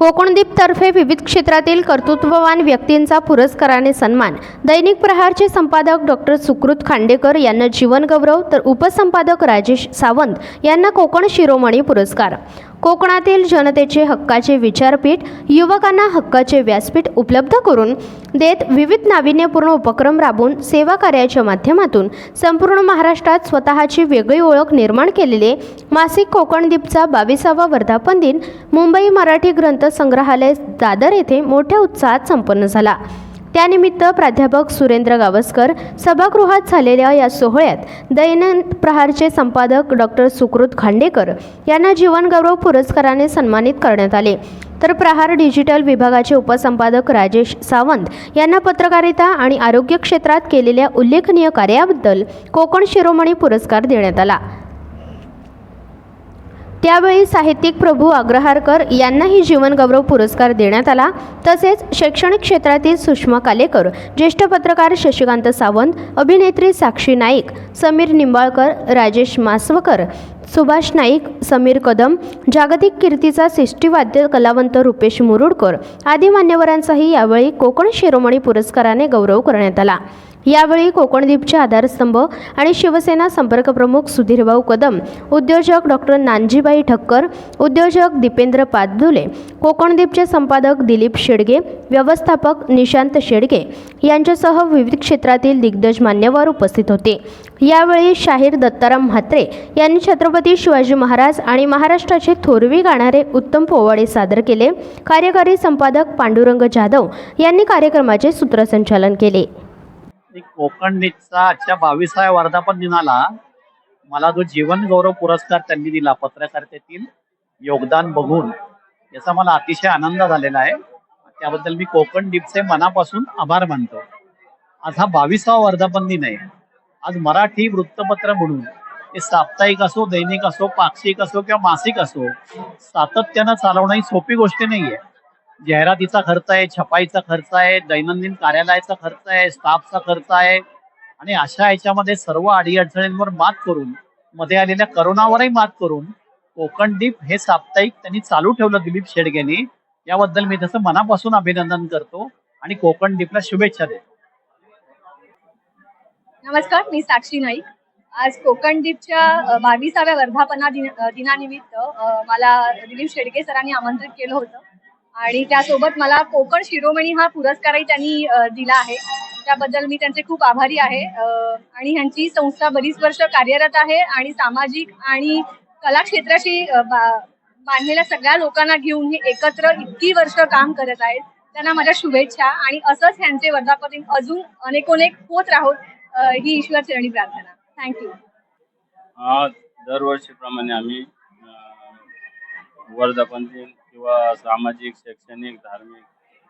कोकणदीपतर्फे विविध क्षेत्रातील कर्तृत्ववान व्यक्तींचा पुरस्काराने सन्मान. दैनिक प्रहारचे संपादक डॉक्टर सुकृत खांडेकर यांना जीवनगौरव तर उपसंपादक राजेश सावंत यांना कोकण शिरोमणी पुरस्कार. कोकणातील जनतेचे हक्काचे विचारपीठ युवकांना हक्काचे व्यासपीठ उपलब्ध करून देत विविध नाविन्यपूर्ण उपक्रम राबवून सेवा कार्याच्या माध्यमातून संपूर्ण महाराष्ट्रात स्वतःची वेगळी ओळख निर्माण केलेले मासिक कोकणदीपचा बावीसावा वर्धापन दिन मुंबई मराठी ग्रंथ संग्रहालय दादर येथे मोठ्या उत्साहात संपन्न झाला. त्यानिमित्त प्राध्यापक सुरेंद्र गावस्कर सभागृहात झालेल्या या सोहळ्यात दैनंद प्रहारचे संपादक डॉक्टर सुकृत खांडेकर यांना जीवनगौरव पुरस्काराने सन्मानित करण्यात आले. तर प्रहार डिजिटल विभागाचे उपसंपादक राजेश सावंत यांना पत्रकारिता आणि आरोग्य क्षेत्रात केलेल्या उल्लेखनीय कार्याबद्दल कोकण शिरोमणी पुरस्कार देण्यात आला. त्यावेळी साहित्यिक प्रभू अग्रहारकर यांनाही जीवनगौरव पुरस्कार देण्यात आला. तसेच शैक्षणिक क्षेत्रातील सुषमा कालेकर ज्येष्ठ पत्रकार शशिकांत सावंत अभिनेत्री साक्षी नाईक समीर निंबाळकर राजेश मासवकर सुभाष नाईक समीर कदम जागतिक कीर्तीचा सिष्टीवाद्य कलावंत रुपेश मुरुडकर आदी मान्यवरांचाही यावेळी कोकण शिरोमणी पुरस्काराने गौरव करण्यात आला. यावेळी कोकणदीपचे आधारस्तंभ आणि शिवसेना संपर्कप्रमुख सुधीरभाऊ कदम उद्योजक डॉक्टर नानजीबाई ठक्कर उद्योजक दीपेंद्र पादुले कोकणदीपचे संपादक दिलीप शेडगे व्यवस्थापक निशांत शेडगे यांच्यासह विविध क्षेत्रातील दिग्गज मान्यवर उपस्थित होते. यावेळी शाहीर दत्ताराम म्हात्रे यांनी छत्रपती शिवाजी महाराज आणि महाराष्ट्राचे थोरवी गाणारे उत्तम पोवाडे सादर केले. कार्यकारी संपादक पांडुरंग जाधव यांनी कार्यक्रमाचे सूत्रसंचालन केले. एक कोकण नीटचा आजच्या बावीसाव्या वर्धापन दिनाला मला जो जीवन गौरव पुरस्कार त्यांनी दिला पत्रकारितेतील योगदान बघून याचा मला अतिशय आनंद झालेला आहे. त्याबद्दल मी कोकण डीपचे मनापासून आभार मानतो. आज हा बावीसावा वर्धापन दिन आहे. आज मराठी वृत्तपत्र म्हणून ते साप्ताहिक असो दैनिक असो पाक्षिक असो किंवा मासिक असो सातत्यानं चालवणं ही सोपी गोष्ट नाहीये. जाहिरातीचा खर्च आहे छपाईचा खर्च आहे दैनंदिन कार्यालयाचा खर्च आहे स्टाफचा खर्च आहे. आणि अशा याच्यामध्ये सर्व अडीअडचणींवर मात करून मध्ये आलेल्या करोनावरही मात करून कोकण दीप हे साप्ताहिक त्यांनी चालू ठेवलं दिलीप शेडगेनी. याबद्दल मी त्याचं मनापासून अभिनंदन करतो आणि कोकण दीपला शुभेच्छा देतो. नमस्कार मी साक्षी नाईक. आज कोकण दीपच्या बावीसाव्या वर्धापना दिनानिमित्त मला दिलीप शेडके सरांनी आमंत्रित केलं होतं. आणि त्यासोबत मला कोकण शिरोमणी हा पुरस्कारही त्यांनी दिला आहे. त्याबद्दल मी त्यांचे खूप आभारी आहे. आणि ह्यांची संस्था बरीच वर्ष कार्यरत आहे आणि सामाजिक आणि कला क्षेत्राशी बांधलेल्या सगळ्या लोकांना घेऊन हे एकत्र इतकी वर्ष काम करत आहेत. त्यांना माझ्या शुभेच्छा आणि असंच ह्यांचे वर्धापती अजून अनेकोनेक होत राहोत ही ईश्वर चरणी प्रार्थना थँक्यू दरवर्षीप्रमाणे आम्ही अं, किंवा सामाजिक शैक्षणिक धार्मिक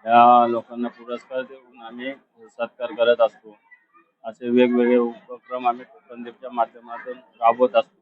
या लोकांना पुरस्कार देऊन आम्ही सत्कार करत असतो. असे वेगवेगळे उपक्रम आम्ही कोकणदीपच्या माध्यमातून राबवत असतो.